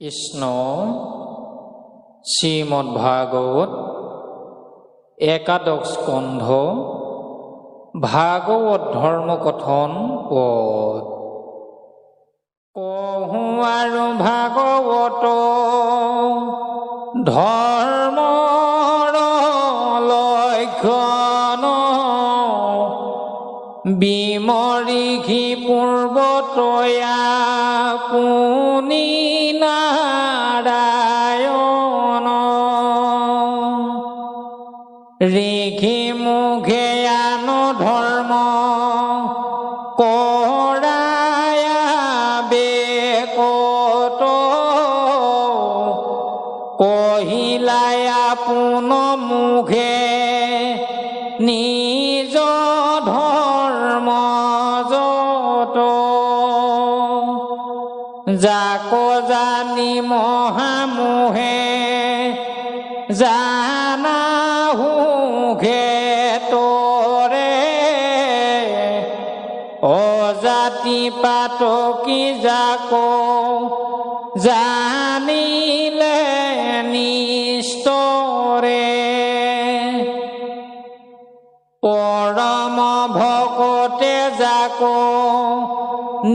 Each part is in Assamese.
কৃষ্ণ শ্ৰীমদ্ ভাগবত একাদশ স্কন্ধ ভাগৱত ধৰ্মকথন পদ। কহো আৰু ভাগৱত ধৰ্মৰ লক্ষণ বিমৰিষি কোন মুখে, নিজ ধর্ম যত। যাক জানি মহামোহে জানা হুঘে তোরে ও জাতি পাত যাকো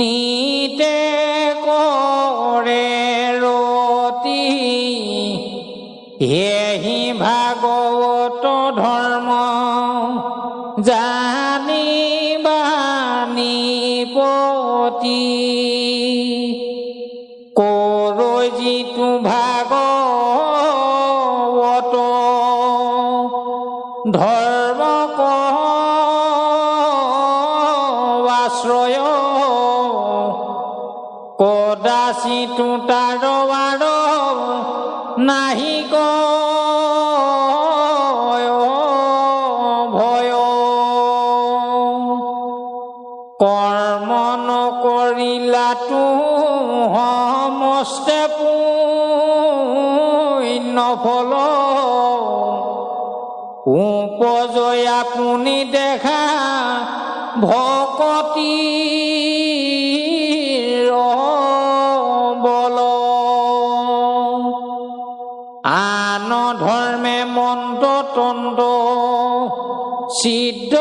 নিতে কৰে ৰতি হেহি ভাগৱত ধৰ্ম জানিবানি পতি। আপুনি দেখা ভকতি বল আন ধৰ্মে মন্দ তন্দ সিদ্ধ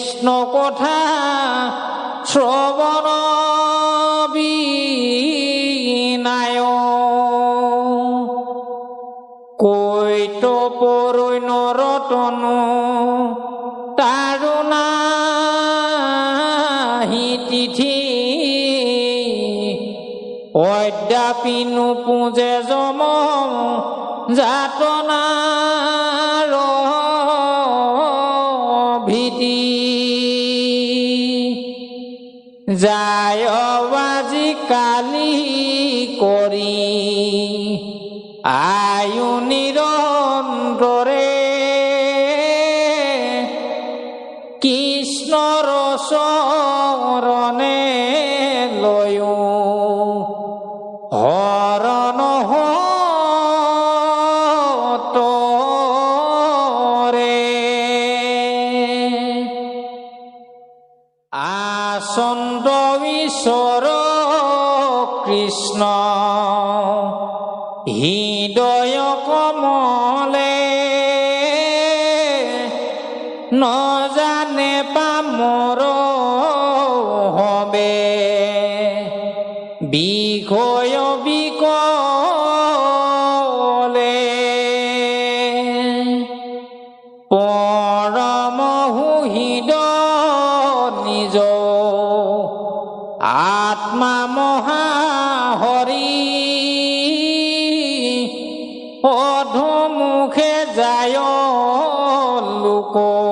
কৃষ্ণ কথা শ্রবণ বিনায়। কৈত পরৈন রতন তারুণা তিথি। অদ্যাপিনু আয়ু নিরন্তরে কৃষ্ণ রসরণে লয়ু। হরণ হরে আসন্ত ঈশ্বর কৃষ্ণ। হি poco.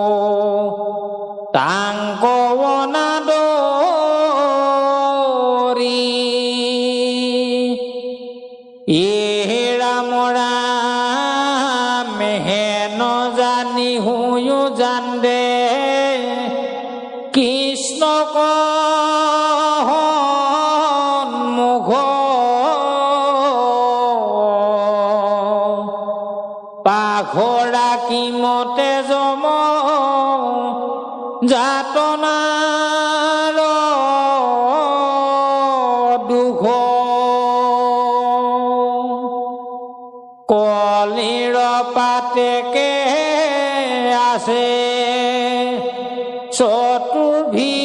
وقت بھی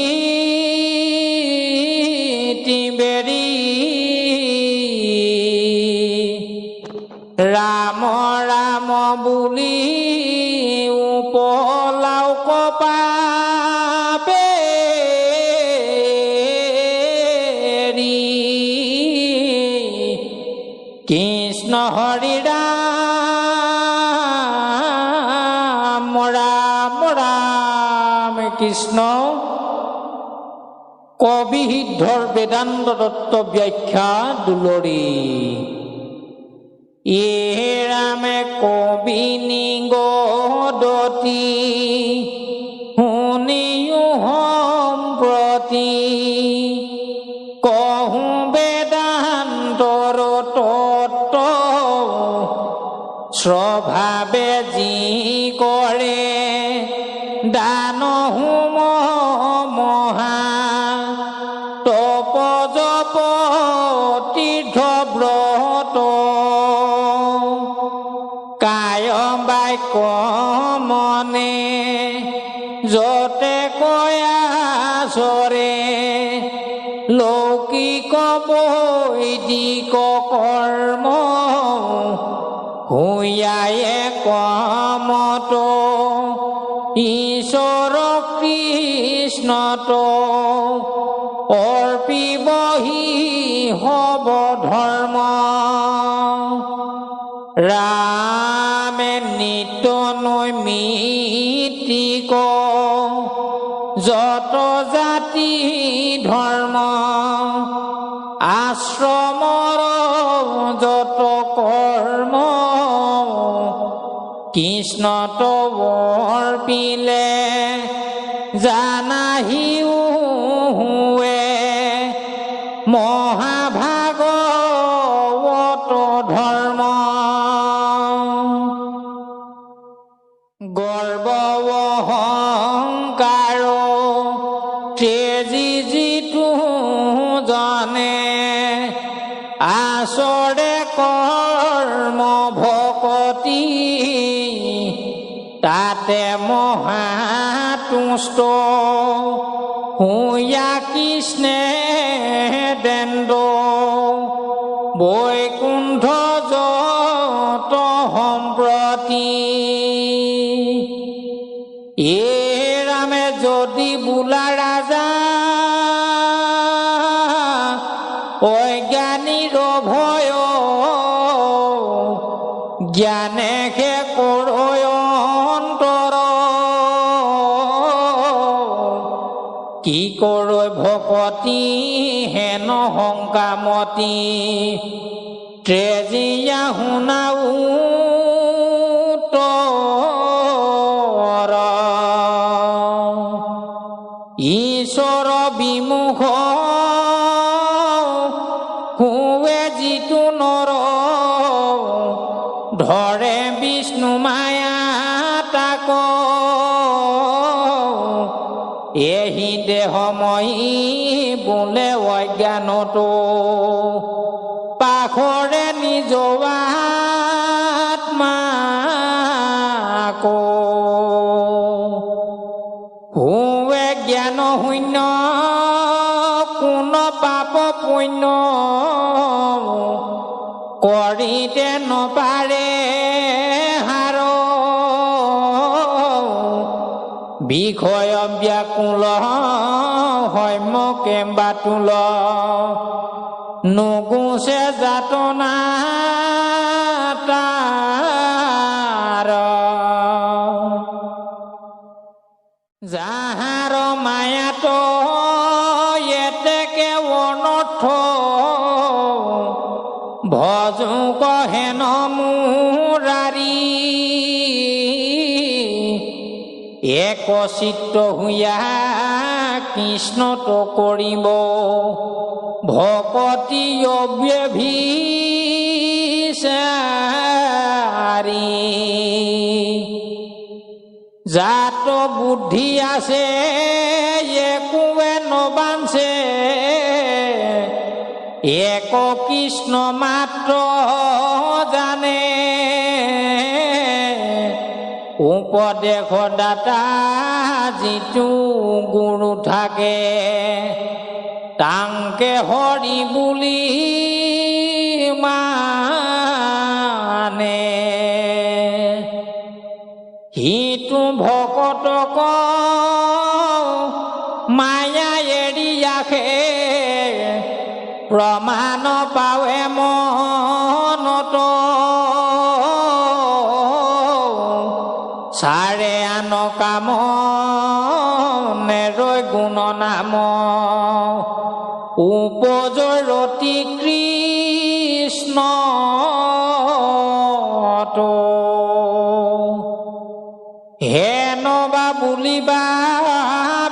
জ্ঞান দত্ত ব্যাখ্যা দুলৰি এৰামে কবিনী গদতি শুনিও সম্প্ৰতি কহু বেদান্তৰ তত্ত স্বভাৱে যি রামের নিত নৈমিত্রিক যত জাতি ধর্ম আশ্রমর যত কর্ম কৃষ্ণত hạ tusto huya kisne dendo boy সতী ট্রেজিয়া হুনাউ ঈশ্বর বিমুখ এহি দেহময়ী বোলে অজ্ঞানতো। পাখৰে নিজ আত্মাকো হুৱে জ্ঞান শূন্য কোন পাপ পুণ্য কৰিতে নপাৰে হম্যকে বাতুল নুগুছে যাতনা তাৰ যাহাৰ মায়াত এতেকে অনৰ্থ ভজু কহেন মুৰাৰী এক চিত্ত হুয়া কৃষ্ণত কৰিব ভকতি অব্যভিচাৰী জাত বুদ্ধি আছে একোৱে নবাঞ্চে এক কৃষ্ণ মাত্ৰ জানে উপদেশ দাতা যিটো গুৰু থাকে তাংকে হৰি বুলি মানে। সিটো ভকতক মায়া এৰি ৰাখে প্ৰমাণ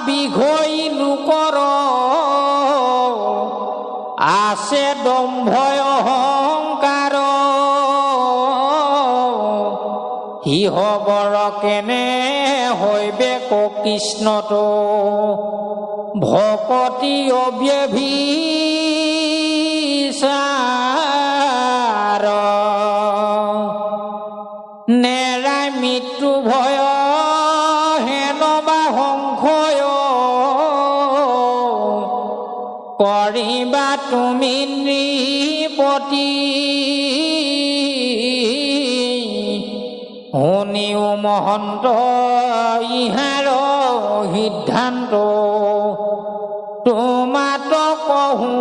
বিঘইনু কর। আসে দম্ভয় অহংকার। সিহ বৰ কেনে হৈবে ক কৃষ্ণটো ভকতি অব্যভিচা মহন্ত ইহাৰ সিদ্ধান্ত। তোমাত কহো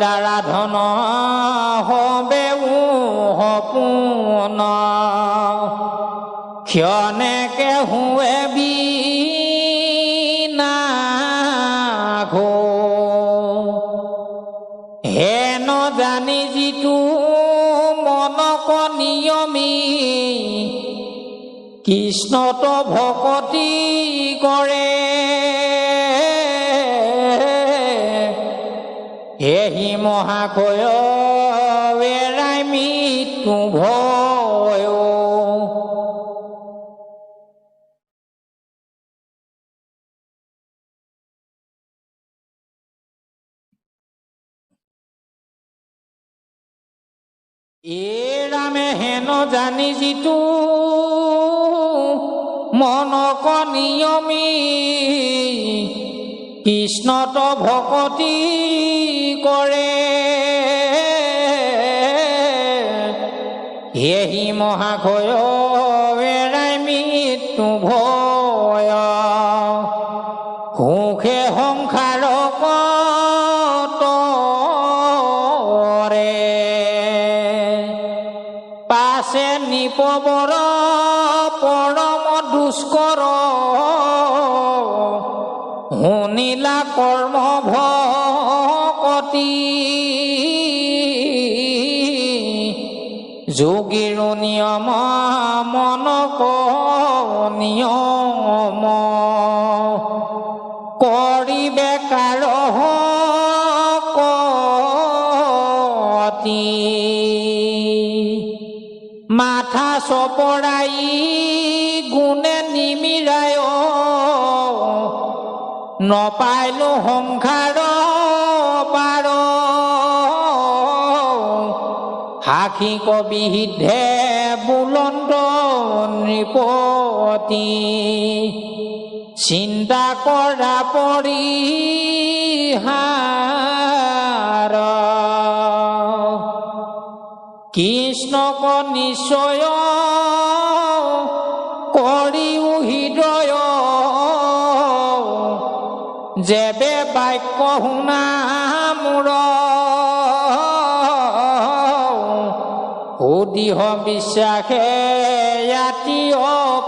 দ্বাৰা ধন হবে সপোন ক্ষণেকে হুৱে বিনাশো। হেন জানি যিটো মনক নিয়মী কৃষ্ণত ভকতি কৰে এহি মহাশয় এৰাই মৃত্যু ভয় এ ৰামে হেন জানি যিটো মনক নিয়মী কৃষ্ণত ভকতি কৰে সেহি মহাশয় এৰাই মৃত্যু ভয়। সুখে সংসাৰ কতৰে পাছে নিপবৰ নপাইলো সংসাৰ পাৰ। সাক্ষী কবি সিদ্ধে বুলন্দ নৃপতি। চিন্তা কৰা পৰিহাৰ। কৃষ্ণক নিশ্চয় সুদিহ বিশ্বাসে ইয়াতি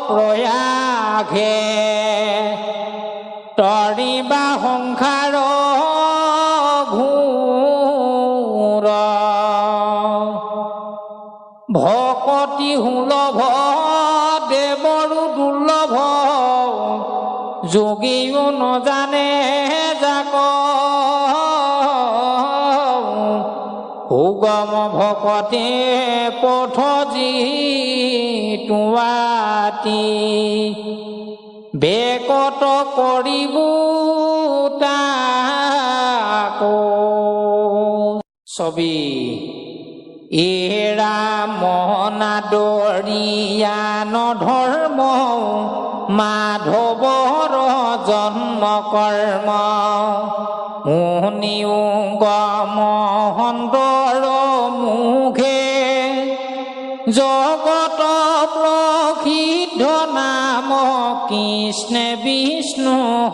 প্ৰয়াসে তৰিবা সংসাৰ ঘূৰ। ভকতি সুলভ দেৱৰো দুৰ্লভ। যোগীও নজানে যাক সুগম ভকতে পথ যি তোৱাতি বেকত কৰিব ছবি। এৰা মনাদৰিয়া নধৰ্ম মাধৱৰ জন্ম কৰ্ম মুনিও গম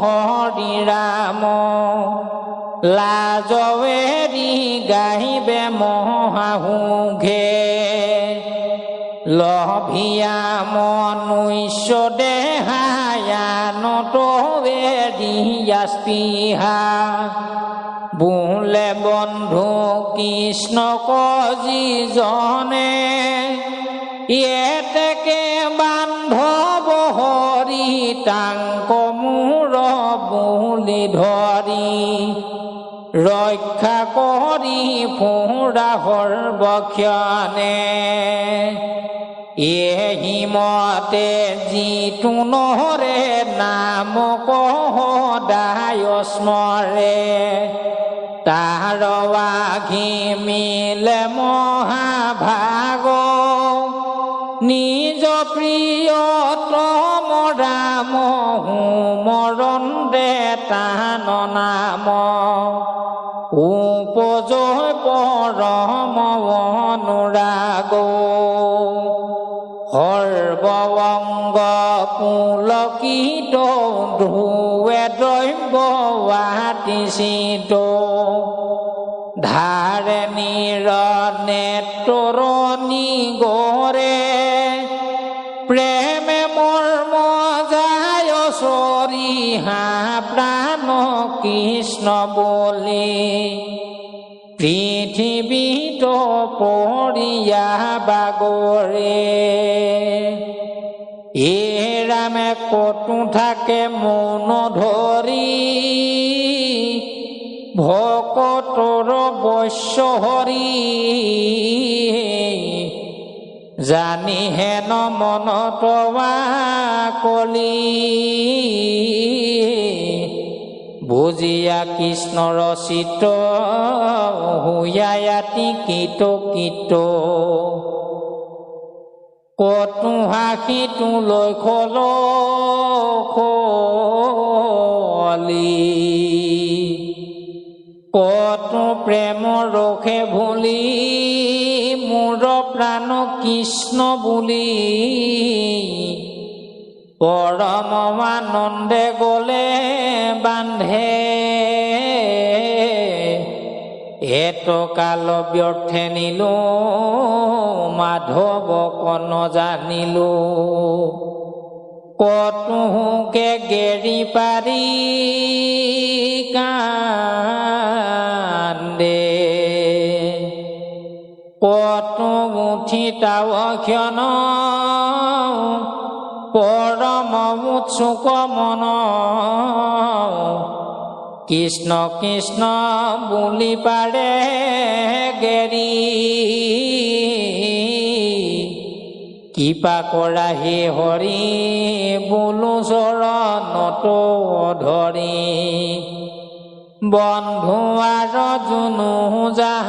হরি রাম লাজেরি গাহিবে মহাহু ঘে। লভিয়া মনুষ্য দেহায়া নটবেরিয়াস্তিহা বুলে বন্ধু কৃষ্ণ কজি জনে ইয়েতেকে ফুৰা সৰ্বক্ষণে এহিমতে যিটো নহৰে নাম সদায় স্মৰে আঘি মিলে মহাভাগ নিজ প্ৰিয়তম ৰাম সুমৰণ দে তান নাম কৃষ্ণ বলে পৃথিবীত পড়িয়া বাগরে। এ রামে কটু থাকে মন ধরি, ভকতর বৈশ্য হরি। জানিহে ন মনত কলি। বুজিয়া কৃষ্ণৰ চিত হুয়ায়াতি কিত কিত কতো হাসি তোলৈ খল কতো প্ৰেম ৰখে ভুলি মোৰ প্ৰাণ কৃষ্ণ বুলি। পৰম আনন্দে গলে বান্ধে। এটো কাল ব্যৰ্থে নিলো মাধৱ কন জানিলো। কতোকে গেৰি পাৰি কান্দে। কত উঠি তাৱ ক্ষণ পৰম উৎসুক মন। কৃষ্ণ কৃষ্ণ বুলি পাৰে গেৰি। কৃপা কৰা হে হৰি বোলো চৰণত ধৰি বন্ধু আৰু জুনু জাহায়েৰি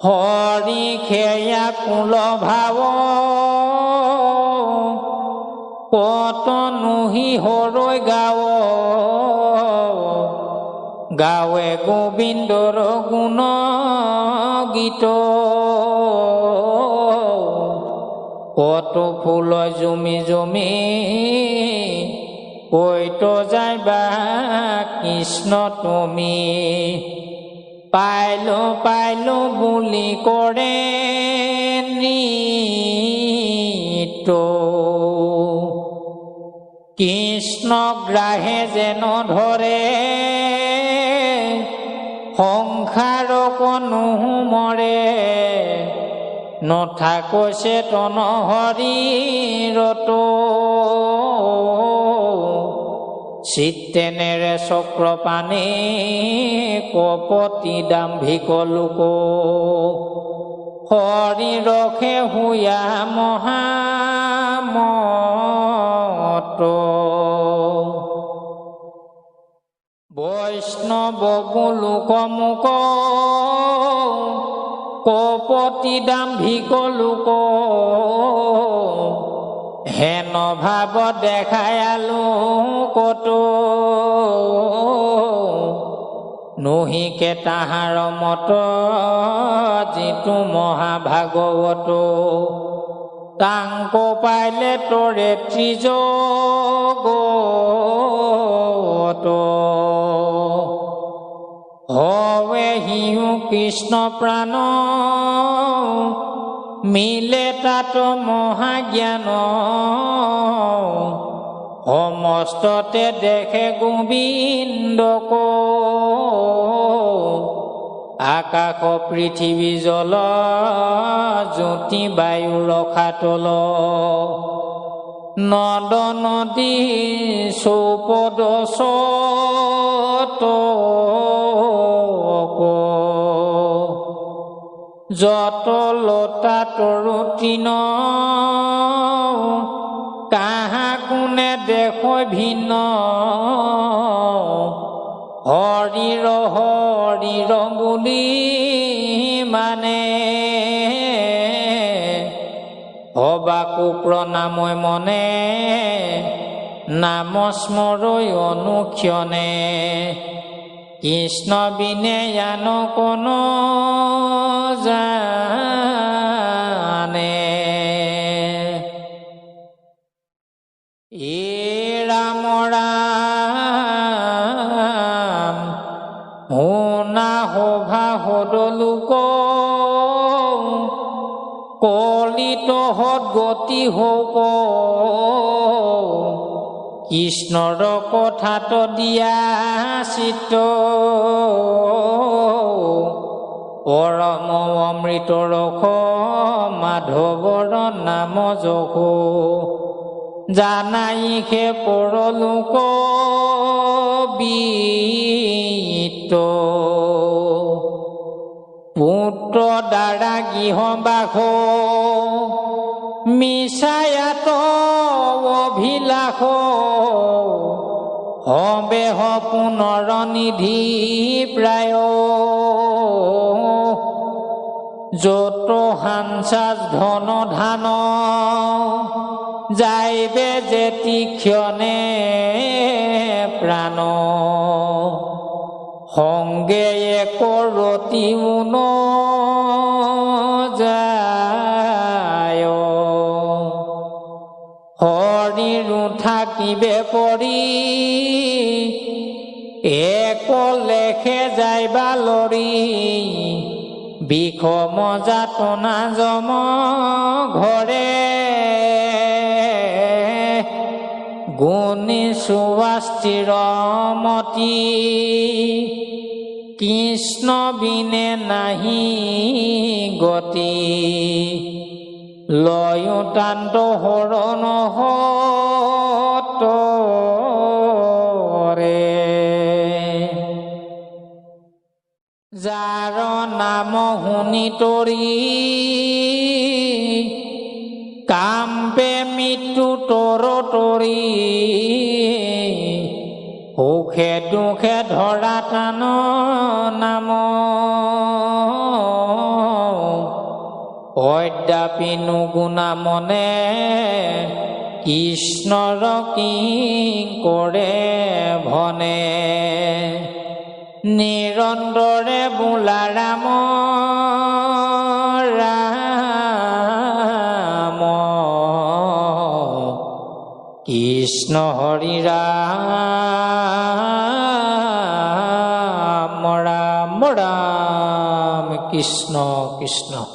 হৰি খেয়া কুল কত নুহি হৰৈ গাৱ। গাৱে গোবিন্দৰ গুণ গীত। কত ফুল জুমি জুমি কৈত যাইবা কৃষ্ণ তুমি। পাইলো পাইলো বুলি কৰে নৃত্য কৃষ্ণ গ্ৰাহে যেন ধৰে সংসাৰ কোনো মৰে। নথাকো চেতন হৰিৰত চিত্তেনেৰে চক্ৰপাণি কপতি দাম্ভিক লোক। হৰি ৰখে হুয়া মহামত। বৈষ্ণৱ লোক মুক কপতি দাম্ভিক লোক। হেন ভাৱ দেখাই কত নহিকে তাহাৰ মত যিটো মহাভাগৱত। তাংক পাইলে তৰে ত্ৰিজগত হৱে হিউ কৃষ্ণ প্ৰাণ মিলে তাত মহাজ্ঞান। সমস্ততে দেখে গোবিন্দক আকাশ পৃথিৱী জল জ্যোতি বায়ু ৰখাতল নদ নদী চৌপদ যত লতা তৰু তৃণ কাহা কোনে দেখ ভিন্ন হৰিৰ হৰিৰ বুলি মানে। হবাকো প্ৰণাময় মনে নাম স্মৰৈ অনুক্ষণে। কৃষ্ণ বিনে জান কোন জানে। এ ৰাম ৰাম শুনা শোভা সদলোক কলিত হত গতি হৌক কৃষ্ণৰ কথাত দিয়া চিত্ৰ পৰম অমৃত ৰস মাধৱৰ নাম যশ জানাইহে পৰলোক পুত্ৰ দ্বাৰা গৃহবাস। মিছায়াত অভিলাষ। হবেহ পুনৰ নিধি প্ৰায় যত হাংসাজ ধন ধান, যাইবে যেতি ক্ষণে প্ৰাণ সংগে এক ৰতি উন যায়। হৰিৰো থাকিবে পৰি এক লেখে যাইবা লৰি বিষম যাতনা জম ঘৰে গুণী সুবাস্তিৰমতি কৃষ্ণ বিনে নাহি গতি। লয়োতান্ত হৰণ হতৰে শুনি তৰি কাম্পে মৃত্যু তৰি সুখে দুখে ধৰা টান নাম। অদ্যাপিনো গুণা মনে কৃষ্ণৰ কি কৰে ভনে। নিৰন্তৰে বোলা ৰাম ৰাম কৃষ্ণ হৰি ৰাম ৰাম ৰাম কৃষ্ণ কৃষ্ণ।